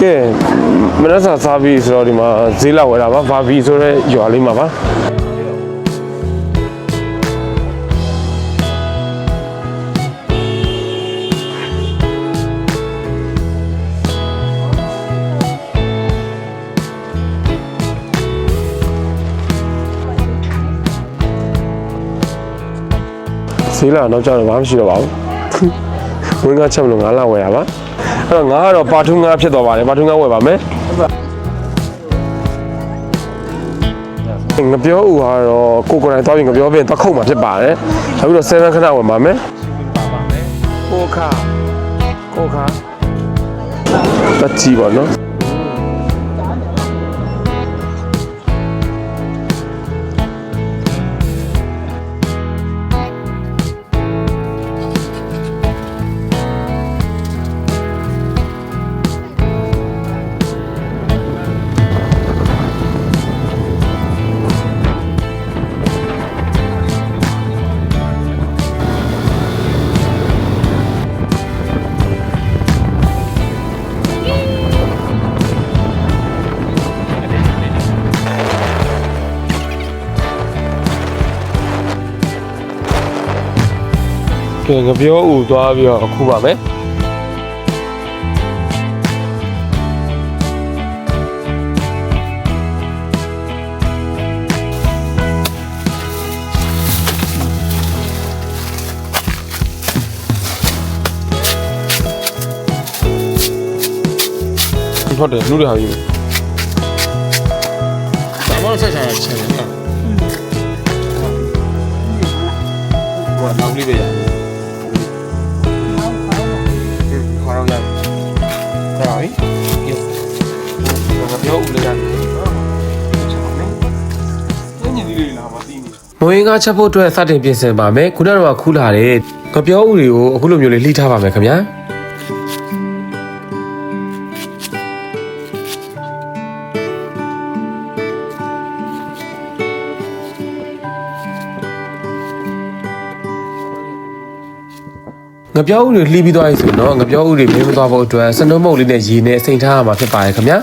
ကဲမနက်စာစားပြီးဆိုတော့ဒီမှာဈေးလောက်ဝယ်တာပါဘာဘီဆိုတဲ့ရွာလေးမှာပါဈေးလာတော့ကြောက်တော့ဘာမှမရှိတော့ပါဘူးဝင်းကားချက်မလို့ငါးလောက်ဝယ်တာပါ အဲ့တော့ငါကတော့ပါထူးငါးဖြစ်သွားပါတယ်ပါထူးငါးဝယ်ပါမယ်ငပြောဦးကတော့ကိုကိုယ်တိုင်သွားပြီးငပြောပြင်သွားခုတ်မှာဖြစ်ပါတယ်နောက်ပြီးတော့7ခဏဝယ်ပါမယ်ကိုခါကိုခါတက်ကြည့်ပါနော် ကဲငပြောဦးသွားပြီးတော့အခုပါမယ်ဟုတ်တယ်လူတွေဟာယူဘာမှဆက်ဆံရချင်းတယ်ဟုတ်ဘာနောက်လေးပဲရ ပါပြီ။ဒါကပြောဦးလေးရတယ်။ကျွန်တော်မင်းညနေလေးလာပါသိနေ။မွေးငါချက်ဖို့အတွက်စတင်ပြင်ဆင်ပါမယ်။ခုနကတော့ခူးလာတဲ့ကပြောဦးတွေကိုအခုလိုမျိုးလေးလှိထားပါမယ်ခင်ဗျာ။ ငပြောဦးတွေလှီးပြီးသွားပြီဆိုရင်တော့ငပြောဦးတွေမင်းမသွားဖို့အတွက်စနုံးမုတ်လေးနဲ့ရေနဲ့အစိမ်ထားရမှာဖြစ်ပါတယ်ခင်ဗျာ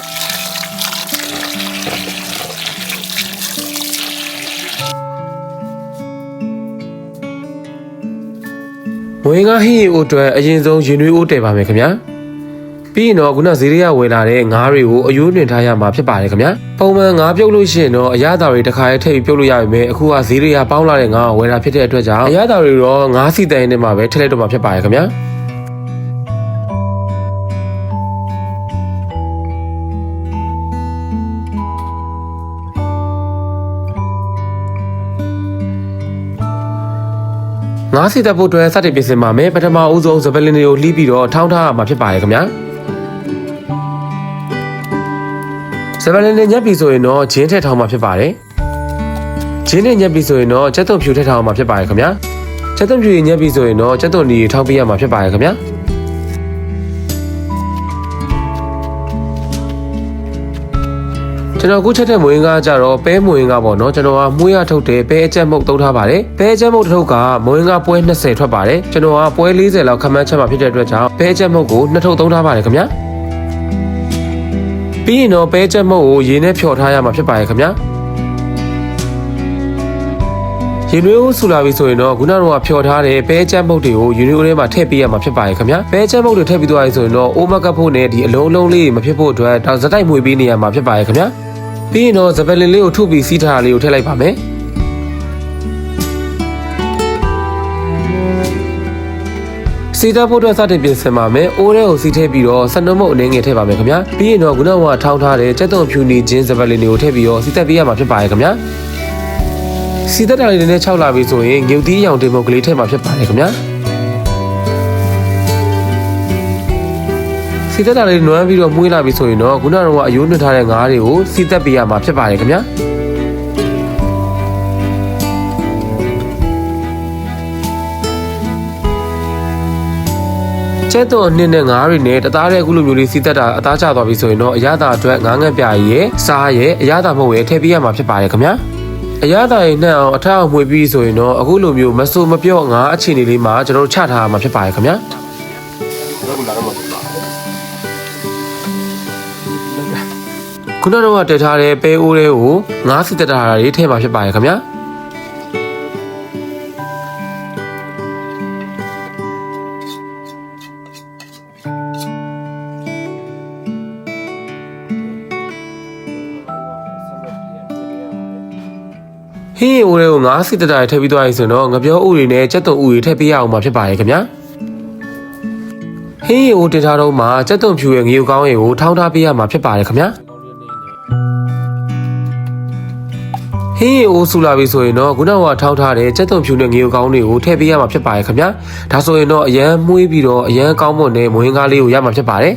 မွေးငါဟင်းရီအိုအတွက်အရင်ဆုံးရင်နွေးအိုးတည်ပါမယ်ခင်ဗျာ ပြီးရင်တော့ခုနဈေးတွေကဝယ်လာတဲ့ငါးတွေကိုအယိုးနှင်ထားရမှာဖြစ်ပါတယ်ခင်ဗျာပုံမှန်ငါးပြုတ်လို့ရှိရင်တော့အရသာတွေတစ်ခါရေးထည့်ပြီးပြုတ်လို့ရပါမယ်အခုကဈေးတွေကပေါင်းလာတဲ့ငါးကိုဝယ်တာဖြစ်တဲ့အတွက်ကြောင့်အရသာတွေတော့ငါးစီတိုင်နဲ့မှာပဲထည့်လိုက်တော့မှာဖြစ်ပါတယ်ခင်ဗျာငါးစီတက်ဖို့အတွက်စတင်ပြင်ဆင်ပါမယ်ပထမဦးဆုံးစပလင်တွေကိုလှီးပြီးတော့ထောင်းထားရမှာဖြစ်ပါတယ်ခင်ဗျာ စပလင်တွေညက်ပြီဆိုရင်တော့ဂျင်းထည့်ထောင်းမှာဖြစ်ပါတယ်ဂျင်းနဲ့ညက်ပြီဆိုရင်တော့ချက်သွန်ဖြူထည့်ထောင်းမှာဖြစ်ပါတယ်ခင်ဗျာချက်သွန်ဖြူညက်ပြီဆိုရင်တော့ချက်သွန်ဒီထောင်းပေးရမှာဖြစ်ပါတယ်ခင်ဗျာကျွန်တော်ခုချက်တဲ့မွေးငါကြတော့ပဲမွေးငါပေါ့နော်ကျွန်တော်ကမှုရထုတ်တယ်ပဲအကြက်မုတ်သုံးထားပါတယ်ပဲအကြက်မုတ်တစ်ထုပ်ကမွေးငါပွဲ20ထွက်ပါတယ်ကျွန်တော်ကပွဲ40လောက်ခန့်မှန်းချက်မှာဖြစ်တဲ့အတွက်ကြောင့်ပဲအကြက်မုတ်ကိုနှစ်ထုပ်သုံးထားပါတယ်ခင်ဗျာ ပြီးရင်တော့ပဲအကြက်မုတ်ကိုရေနဲ့ဖြော်ထားရမှာဖြစ်ပါတယ်ခင်ဗျာရင်နွေးဦးဆူလာပြီဆိုရင်တော့ခုနကတော့ဖြော်ထားတဲ့ပဲချမ်းမုတ်တွေကိုရင်နွေးဦးထဲမှာထည့်ပေးရမှာဖြစ်ပါတယ်ခင်ဗျာပဲချမ်းမုတ်တွေထည့်ပြီးသွားပြီဆိုရင်တော့အိုးမကပ်ဖို့နဲ့ဒီအလုံးလုံးလေးမဖြစ်ဖို့အတွက်တောင်စတိုက်မှွေပေးနေရမှာဖြစ်ပါတယ်ခင်ဗျာပြီးရင်တော့ဇပလင်လေးကိုထုပြီးစီးထားတာလေးကိုထည့်လိုက်ပါမယ် စီတာဖို့အတွက်စတင်ပြင်ဆင်ပါမယ်။အိုးထဲကိုစီးထည့်ပြီးတော့စနုံမုတ်အနေငယ်ထည့်ပါမယ်ခင်ဗျာ။ပြီးရင်တော့ခုနကထောင်းထားတဲ့ကြက်သွန်ဖြူနေခြင်းဇပလင်တွေကိုထည့်ပြီးတော့စီးတက်ပေးရမှာဖြစ်ပါတယ်ခင်ဗျာ။စီသက်တာလေးတွေနဲ့6လာပြီဆိုရင်ငုတ်သီးရောင်တင်မုတ်ကလေးထည့်မှာဖြစ်ပါတယ်ခင်ဗျာစီသက်တာလေးနွမ်းပြီးတော့မှုေးလာပြီဆိုရင်တော့ခုနကတော့အယိုးနှွတ်ထားတဲ့ငါးတွေကိုစီသက်ပေးရမှာဖြစ်ပါတယ်ခင်ဗျာ ကျက်တော့နှစ်နဲ့ငါးတွေနဲ့တသားတဲ့အခုလိုမျိုးလေးစီးသက်တာအသားကျသွားပြီဆိုရင်တော့အရသာအတွက်ငါးငက်ပြာရဲ့စားရဲ့အရသာမဟုတ်ရဲ့ထည့်ပေးရမှာဖြစ်ပါတယ်ခင်ဗျာအရသာရဲ့နှံ့အောင်အထက်အောင်မှွေပြီးဆိုရင်တော့အခုလိုမျိုးမဆိုးမပြော့ငါးအခြေအနေလေးမှာကျွန်တော်တို့ချထားရမှာဖြစ်ပါတယ်ခင်ဗျာခုနကတော့တက်ထားတဲ့ပဲအိုးတွေကိုငါးစီတက်တာတွေထည့်မှာဖြစ်ပါတယ်ခင်ဗျာ စီတက်တာတွေထည့်ပြီးသွားပြီဆိုတော့ငပြောဥတွေနဲ့ကြက်သွန်ဥတွေထည့်ပေးရအောင်မှာဖြစ်ပါတယ်ခင်ဗျာဟင်းအိုးတင်ထားတော့မှကြက်သွန်ဖြူရဲ့ငရုတ်ကောင်းတွေကိုထောင်းထားပေးရမှာဖြစ်ပါတယ်ခင်ဗျာဟင်းရီအိုးဆူလာပြီဆိုရင်တော့ခုနကထောက်ထားတဲ့စက်သွန်ဖြူနဲ့ငရုတ်ကောင်းတွေကိုထည့်ပေးရမှာဖြစ်ပါတယ်ခင်ဗျာဒါဆိုရင်တော့အရန်မှုေးပြီးတော့အရန်ကောင်းမွန်တဲ့မွေးကားလေးကိုရမှာဖြစ်ပါတယ်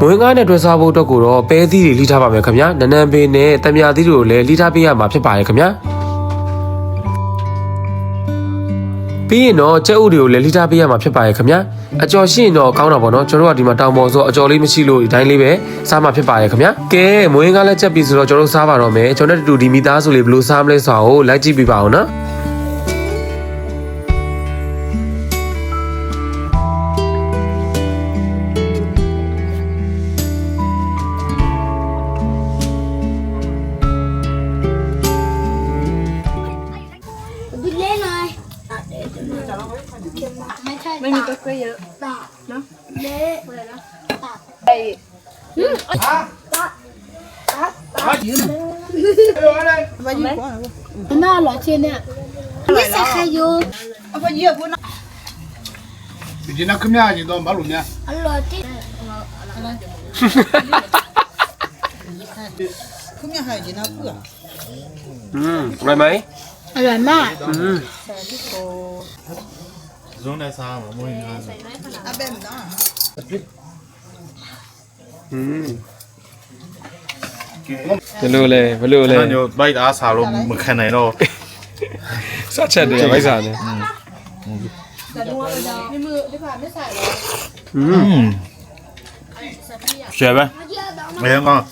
မွေးကားနဲ့တွဲစားဖို့အတွက်ကိုတော့ပဲသီးတွေလှီးထားပါမယ်ခင်ဗျာနနန်ပင်နဲ့တံမြာသီးတွေကိုလည်းလှီးထားပေးရမှာဖြစ်ပါတယ်ခင်ဗျာ ပြီးရင်တော့ကြက်ဥတွေကိုလည်းလှီးထားပေးရမှာဖြစ်ပါတယ်ခင်ဗျာအကျော်ရှိရင်တော့ကောင်းတာပေါ့နော်ကျွန်တော်တို့ကဒီမှာတောင်ပေါ်ဆိုအကျော်လေးမရှိလို့ဒီတိုင်းလေးပဲစားမှာဖြစ်ပါတယ်ခင်ဗျာကဲမွေးကားလည်းချက်ပြီဆိုတော့ကျွန်တော်တို့စားပါတော့မယ်ကျွန်တော်တို့တူဒီမိသားစုလေးဘယ်လိုစားမလဲဆိုတာကိုလိုက်ကြည့်ပြပါအောင်နော် 可以了。拿，拿，没，回来了。哎，嗯，啊，打，打，打进。哎呦，我来，我。那老天呢？你这还有？啊不，你也不拿。你今天去哪去？到马路呢？老天，我，我来。后面还有几那？嗯，外卖。外卖。嗯。 ဇွန်းနဲ့စားရမှာမဟုတ်ရင်လည်း Abbiamo no. ဘယ်လိုလဲဘယ်လိုလဲကျွန်တော်ညိုဘိုက်အားစားလို့မခံနိုင်တော့စချက်တယ်ဗိုက်စားနေ Abbiamo le palme, sai? ရှယ်ပဲအဲကောင်ဒါ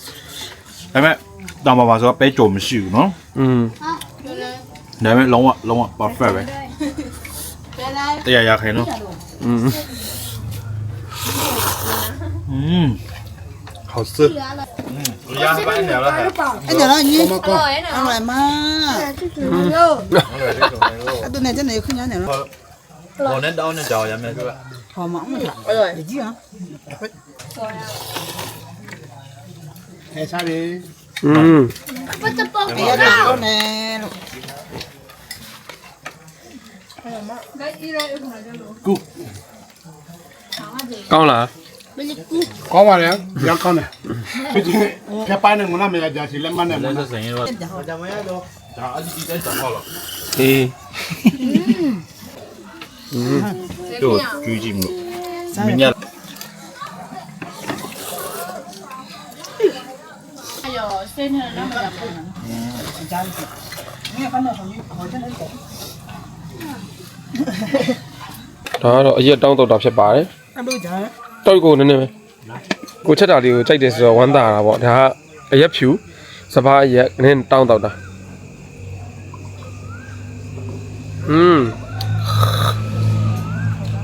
ပေမဲ့တောင်ပါပါဆိုတော့ပဲကြုံမရှိဘူးနော်อืม ဒါပေမဲ့လုံးဝလုံးဝ perfect ပဲ แต่อยากเห็นเนาะอืมอืม好吃嗯我压半条了还ไอ้เดี๋ยวนะยี่อร่อยอร่อยมากไอ้ตัวไหนจะไหนขึ้นยันไหนเนาะ我那刀那脚也没是吧หอมมากมันหลังอร่อยยี่ห้อให้ชาบีอืม ก็จะปอกเปียกเอาแน่ลูก ကောင်းပါလေရောက်ကောင်းတယ်ဖြစ်ဒီဖြတ်ပိုင်းနဲ့ငနာမရကြစီလက်မနဲ့မလက်နာစစရင်တော့ဒါမရတော့ဒါအကြီးကြီးတက်တော့လားအေးတို့ကြွေးကြည့်မလို့မင်းရ ဒါကတော့အရက်တောင်းတော့တာဖြစ်ပါတယ်အဲ့လိုကြာတောက်ကိုနည်းနည်းပဲကိုချက်တာလေးကိုကြိုက်တယ်ဆိုတော့ဝမ်းသာတာပေါ့ဒါကအရက်ဖြူစပားအရက်နည်းတောင်းတော့တာอืม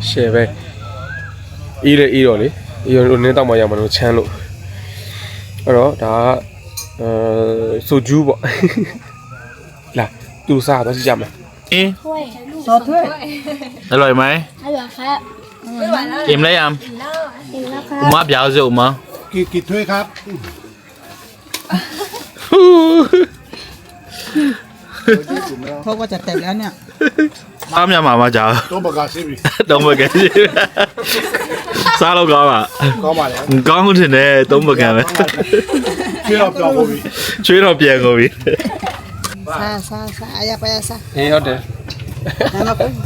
ရှယ်ပဲအေးလေအေးတော့လေအေးတော့နည်းတောက်မှရမှာလို့ချမ်းလို့အဲ့တော့ဒါကအဲဆိုဂျူးပေါ့လာသူစားတော့ကြည့်ကြမယ်အင်းဟုတ် ต่อถ้วยอร่อยไหมอร่อยครับไม่ไหวแล้วอิ่มแล้วยังอิ่มแล้วครับมาบยาวเสียอุมากี่กี่ถ้วยครับเขาก็จะเต็มแล้วเนี่ยอ้ามยามามาจ้าต้องประกาศสิบต้องประกาศสิบซาลูกก้อนอะก้อนมาแล้วก้อนคุณถึงเนี่ยต้องประกาศไหมช่วยเราเปลี่ยนกบีช่วยเราเปลี่ยนกบีซาซาซาอย่าไปซาเฮ้ยเอาเดี๋ မကုန်း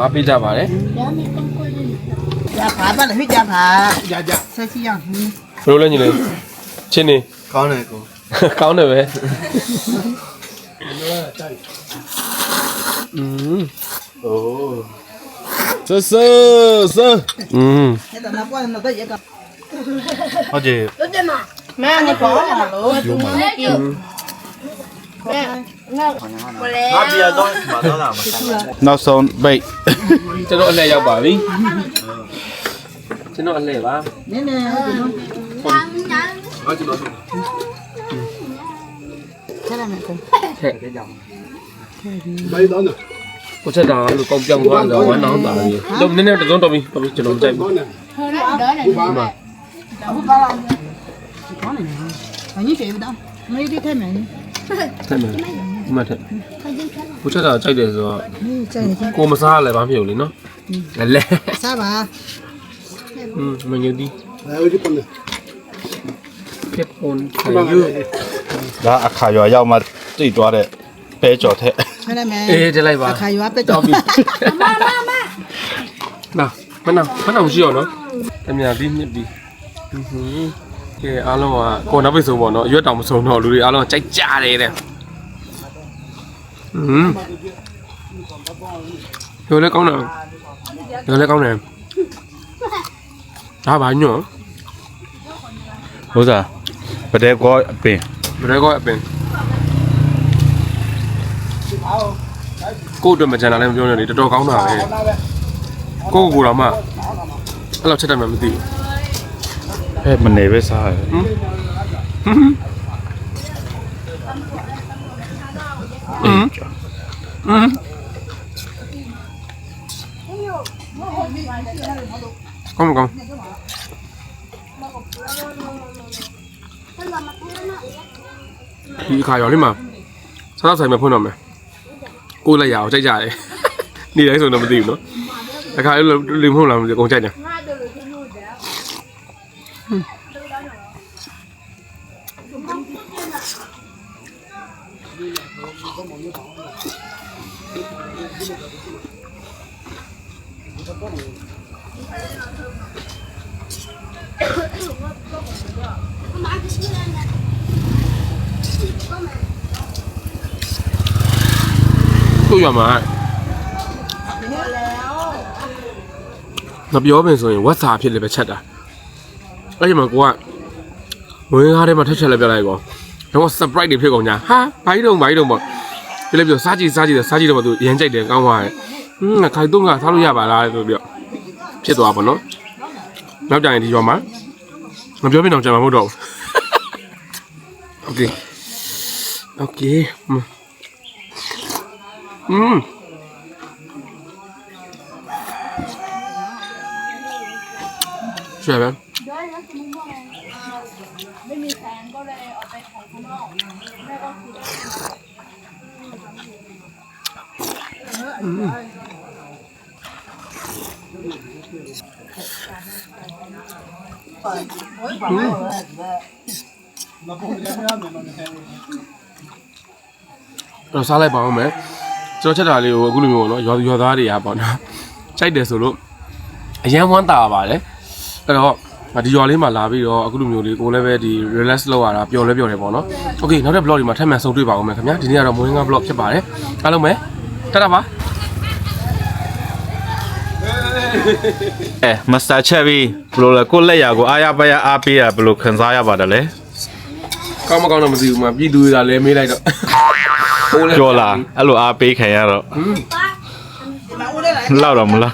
အားပေးကြပါလေကြာပါပါလေမိကြာပါကြာကြာဆက်စီအောင်ဘလို့လဲညီလေးချင်းနေကောင်းတယ်ကိုကောင်းတယ်ပဲอืมโอ้ဆဆဆอืมဒါနာပွားနော်တဲ့ကဟုတ်တယ်တော်တယ်မမနေပေါ်လာလို့မမ ငါပြတော့မတော်တာမဆက်ဘူးနောက်ဆုံးဘိတ်ကျွန်တော်အလှည့်ရောက်ပါပြီကျွန်တော်အလှည့်ပါနည်းနည်းဟုတ်ကဲ့နော်ဟုတ်ကျွန်တော်ဆက်ရမယ်ကိုဟဲ့ကြောင်ဘိုင်တော့နော်ကိုချက်တာလို့ကောက်ပြောင်းသွားတော့ဝမ်းအောင်ပါပြီတော့နည်းနည်းတစုံတော်ပြီတော်ပြီကျွန်တော်ကြိုက်ပါဟုတ်လားတော့နေပါမှာဟုတ်ပါပါဘာနေလဲဘာကြီးပြေဘူးတော့မလေးတိထဲမှာနေထဲမှာ ဒီမှာထက်ကိုချက်တာကြိုက်တယ်ဆိုတော့ဟင်းကျန်တယ်ကိုမစားလည်းဘာဖြစ်လို့လဲနော်လဲစားပါอืมမညူဒီအဲဒီပုံနဲ့ပက်ပွန်ခဘာယူလဲဒါအခါရွာရောက်မှတိတ်သွားတဲ့ပဲကြော်ထက်ဆက်ရမယ်အေးတက်လိုက်ပါအခါရွာပက်တောတော့က်ပြီနာမနာမနာမရှိရောနော်တမန်ဒီမြစ်ပြီဟင်းကဲအားလုံးကကိုနောက်ပိတ်ဆုံးပေါ့နော်ရွက်တောင်မဆုံးတော့လူတွေအားလုံးကြိုက်ကြတယ်တဲ့ อืมရောလဲကောင်းတယ်ရောလဲကောင်းတယ်ဒါဘာညောဟုတ်စားပတဲကောအပင်ဘယ်ကောအပင်ကို့အတွက်မကြံတာလည်းမပြောနဲ့လေတော်တော်ကောင်းတာပဲကိုကိုကိုတော့မှအဲ့လိုချက်တယ်မှမသိဘူးဟဲ့မနေပဲစားရတယ်ဟမ်ဟမ်ဟမ်ဟမ်ကောင်းကောင်း ဒီခါရောလေးမှာစားတော့ဆိုင်မှာဖွင့်တော့မယ်ကိုလည်းရအောင်ကြိုက်ကြတယ်နေတိုင်းဆိုတော့မသိဘူးနော်အခါလေးလိမဟုတ်လားမသိဘူးအကုန်ကြိုက်တယ် တို့ရမှာငါပြောပင်ဆိုရင်ဝက်စာဖြစ်လေပဲချက်တာအဲ့ဒီမှာကိုကဝင်းကားထဲမှာထက်ချက်လိုက်ပြလိုက်ကောတော့ surprise တွေဖြစ်ကုန်ညာဟာဘာကြီးတုံဘာကြီးတုံပေါ့ပြလိုက်ပြောစားကြည့်စားကြည့်တယ်စားကြည့်တော့သူရမ်းကြိုက်တယ်ကောင်းသွားတယ်ဟင်းငါခိုင်တုံးကထားလို့ရပါလားဆိုပြီးတော့ဖြစ်သွားပါတော့နောက်ကြရင်ဒီရောမှာမပြောပြတော့ကြာမှာမဟုတ်တော့ဘူး Okay โอเคอืมสวยไหมไม่มีแฟนก็เลยออกไปขายข้างนอกแม่ก็คืออืมอืม တော့စားလိုက်ပါအောင်မယ်ကျွန်တော်ချက်တာလေးကိုအခုလိုမျိုးပေါ့နော်ရွာရွာသားတွေကပေါ့နော်ကြိုက်တယ်ဆိုလို့အရန်ဝမ်းတာပါတယ်အဲ့တော့ဒီရွာလေးမှာလာပြီးတော့အခုလိုမျိုးလေးကိုလည်းပဲဒီ relax လုပ်ရတာပျော်လဲပျော်တယ်ပေါ့နော် okay နောက်တဲ့ blog ဒီမှာထပ်မံဆုံတွေ့ပါအောင်မယ်ခင်ဗျာဒီနေ့ကတော့မွေးငါ blog ဖြစ်ပါတယ်အားလုံးပဲတတ်တာပါအဲမစတာချက်ပြီးဘလိုလဲကိုလက်ရာကိုအားရပါရအားပေးရဘလိုခံစားရပါတယ်လဲကောင်းမကောင်းတော့မသိဘူးမှာပြည်သူတွေကလည်းမေးလိုက်တော့ ကြော်လာအဲ့လိုအားပေးခံရတော့ อืม လောက်တော့မလား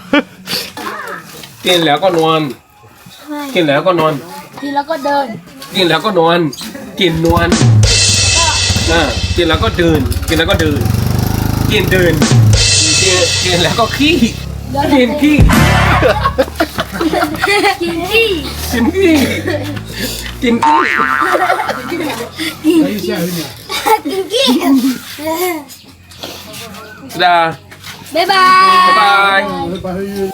กินแล้วก็นอน กินแล้วก็นอน ทีแล้วก็เดิน กินแล้วก็นอน กินนอนอ่ากินแล้วก็เดิน กินแล้วก็เดิน กินเดิน กินกินแล้วก็ขี้ กินขี้ กินที่ กินขี้ กินขี้ Dadah. Bye bye. Bye bye.